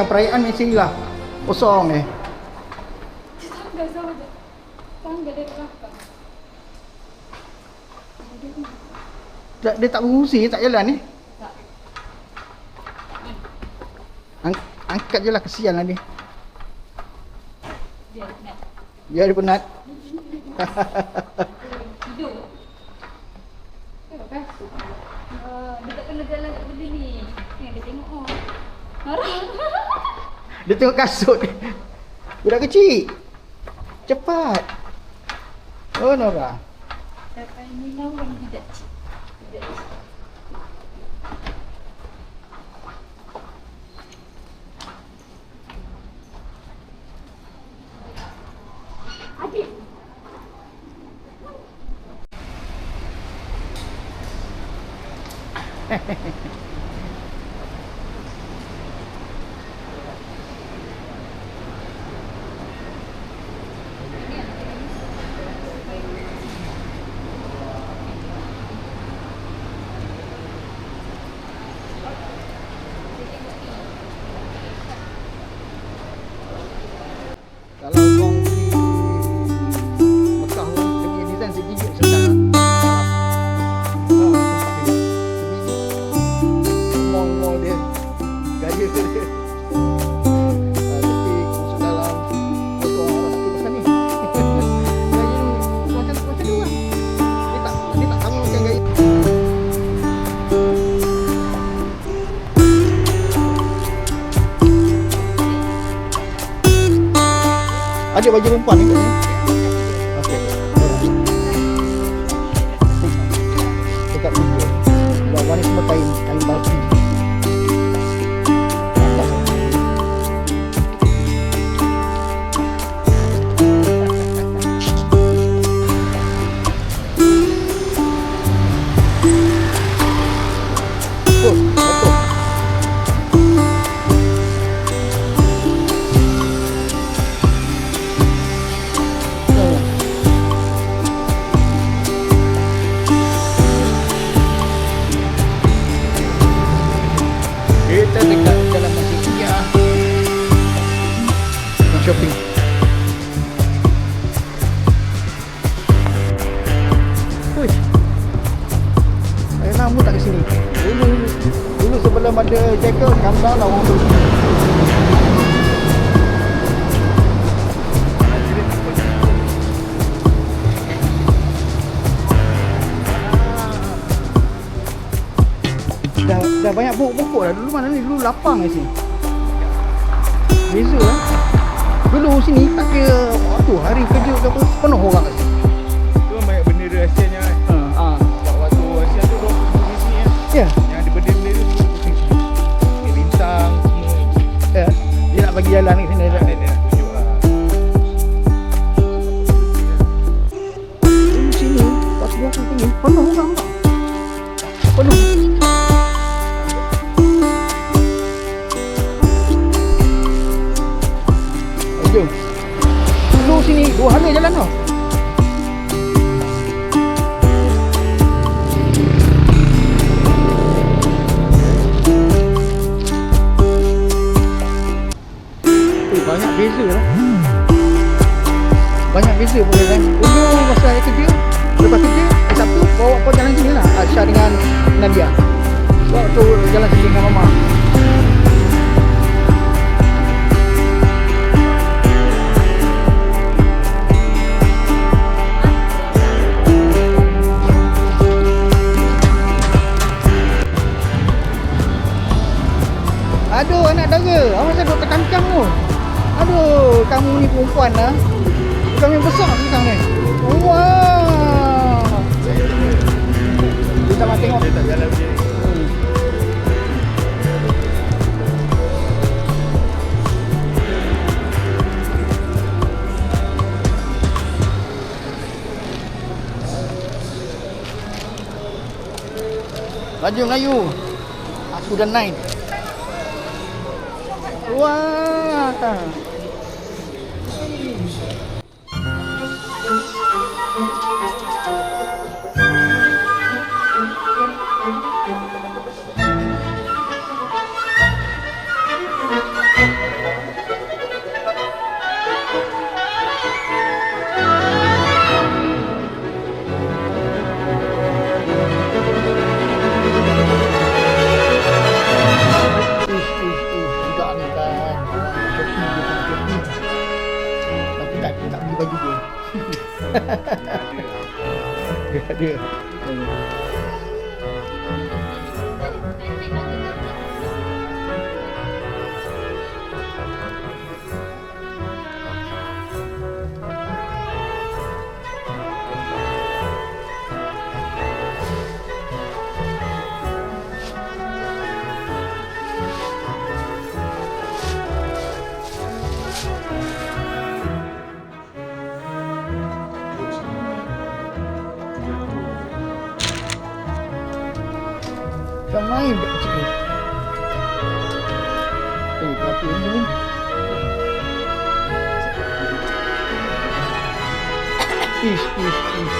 Bukan perayaan macam ni lah. Kosong eh. Tangga saja. Tangga dari belakang. Dia, dia tak berfungsi, tak jalan ni. Tak. Ang, angkat je lah kesian lah ni. Dia nak Dia ada penat. tidur. Uh, dia tak kena jalan kat benda ni. Ni dia tengok oh. Marah. Dia tengok kasut. Budak kecil. Cepat. Oh Nora. Sampai Ada baju perempuan ni kat shopping. Hui. Saya lama tak ke sini. Dulu dulu sebelum ada jacket gambar lah orang tu. dah, dah banyak pokok-pokok dah. Dulu mana ni? Dulu lapang kat sini. Beza lah. Dulu sini tak kira waktu hari kerja ke apa, penuh orang kat sini. Tu banyak benda rahsianya kan. Ha. ha. Sebab waktu Asia tu orang pergi sini kan. Ya. Yang ada benda-benda tu semua pusing sini. Okay, bintang semua. Ya. Dia nak bagi jalan kat sini. Dengan Nadia. Sebab tu jalan sini dengan mama. Aduh anak dara, awak saya duk terkancang tu. Aduh, kamu ni perempuan lah. Kami besar sekarang ni. Wah. Baju Melayu. Aku dan Nine. Wah. 你把你给，哈哈哈哈哈，对对。Main budak kecil ni. Eh, tapi ni. Ish, ish, ish, ish, ish.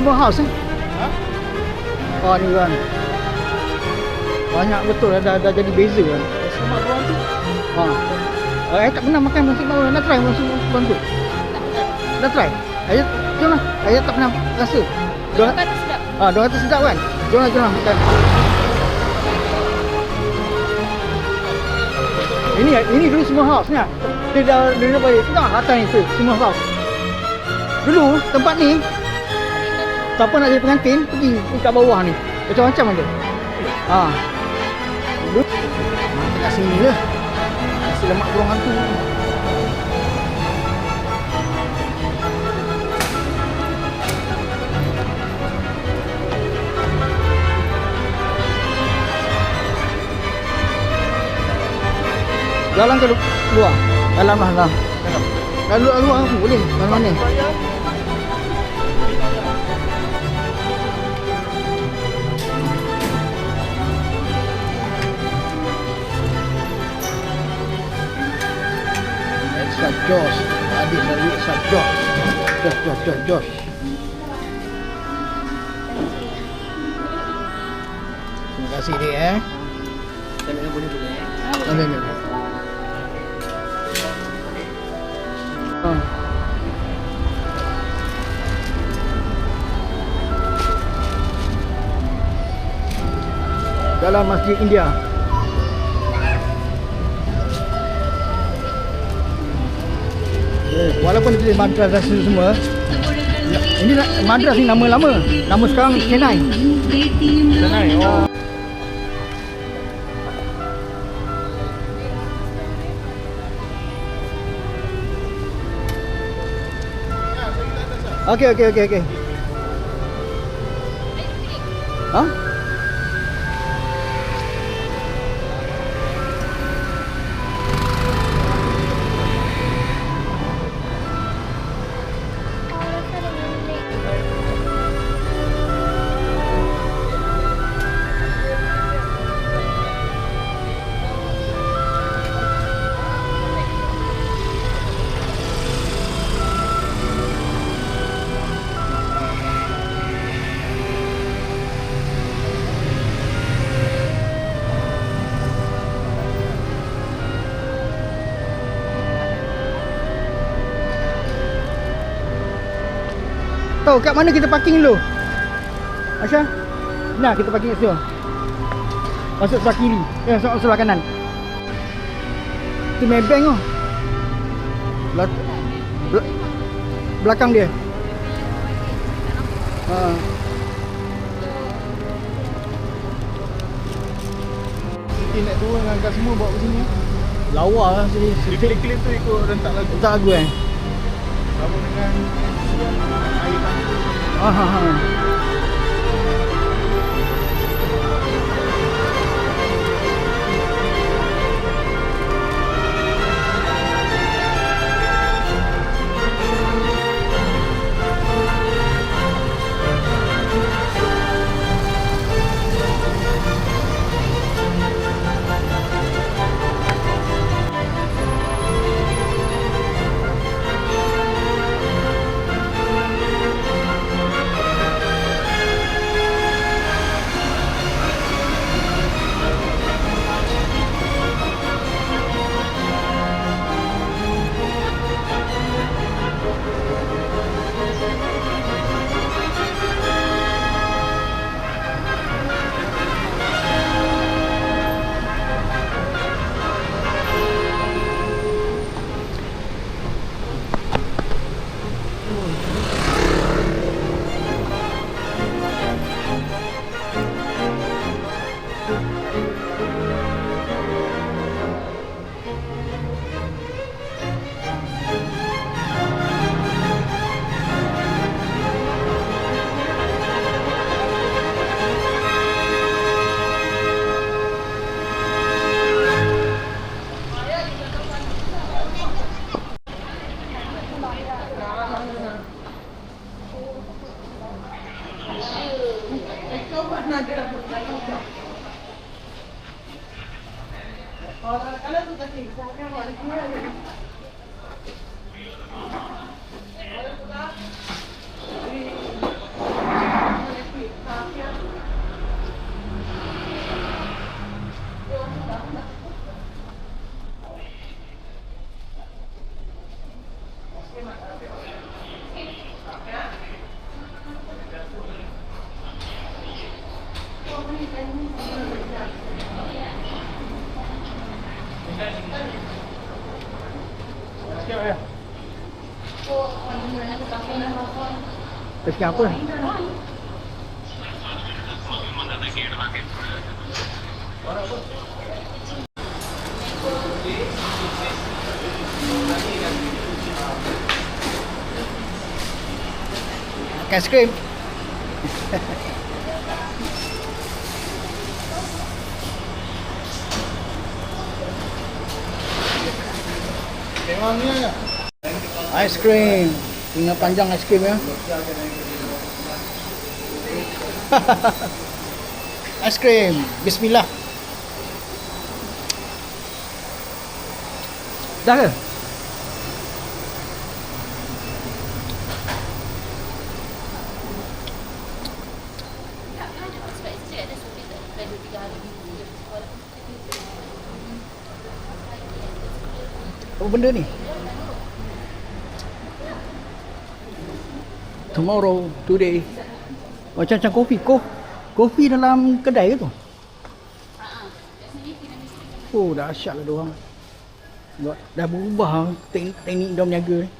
semua house eh? Oh ni kan. Banyak betul dah, dah jadi beza kan. Semua orang tu Ha. Eh tak pernah makan nasi bawang. Nak try nasi bawang tu? Dah try? Ayat, jom lah. Ayat tak pernah rasa. Dua, tu sedap. ah, dua ratus sedap kan? Jom lah, jom lah makan. Ini ini dulu semua house ni. ah. Dia dah dia dah balik. Tengok atas ni tu, semua house. Dulu tempat ni siapa nak jadi pengantin pergi kat bawah ni. Macam-macam ada. Ha. Dulu kat sini lah. Nasi lemak burung hantu. Jalan ke lu- luar? Dalam lah dalam. Dalam luar, luar pun boleh. Mana-mana. Extra Josh. Habis lagi extra Josh. Josh, Josh, Josh, Josh. Terima kasih dia eh. Jangan boleh boleh Boleh, boleh. Ha. Dalam Masjid India. Walaupun dia tulis madrasah itu semua Ini madras ni nama lama Nama sekarang Kenai Senang oh Okey okey okey okey. Ha? Tahu kat mana kita parking dulu? Asya? Nah, kita parking kat situ. Masuk sebelah kiri. Eh, masuk sebelah kanan. Itu Maybank tu. Sebelah Bel- belakang dia. Ha. Siti nak turun angkat semua bawa ke sini. Lawa lah sini. Dia klip-klip tu ikut rentak lagu. Tak aku eh. Sama dengan Aham. Terus apa? Makan es Memangnya Ice cream. Tinggal panjang ice cream ya. ice cream. Bismillah. Dah ke? Apa benda ni? Tomorrow, today. Macam-macam kopi. Ko kopi dalam kedai ke tu? Oh, dahsyat lah diorang. Dah berubah teknik, teknik dia berniaga ni.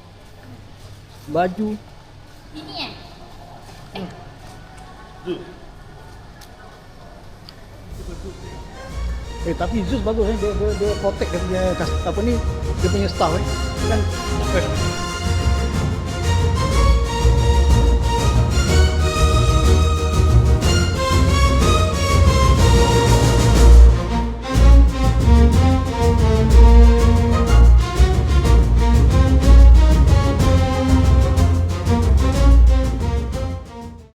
Baju. Ini eh? Eh tapi Zeus bagus eh. Dia, dia, dia protect dia punya apa ni dia punya staff eh. Kan apa?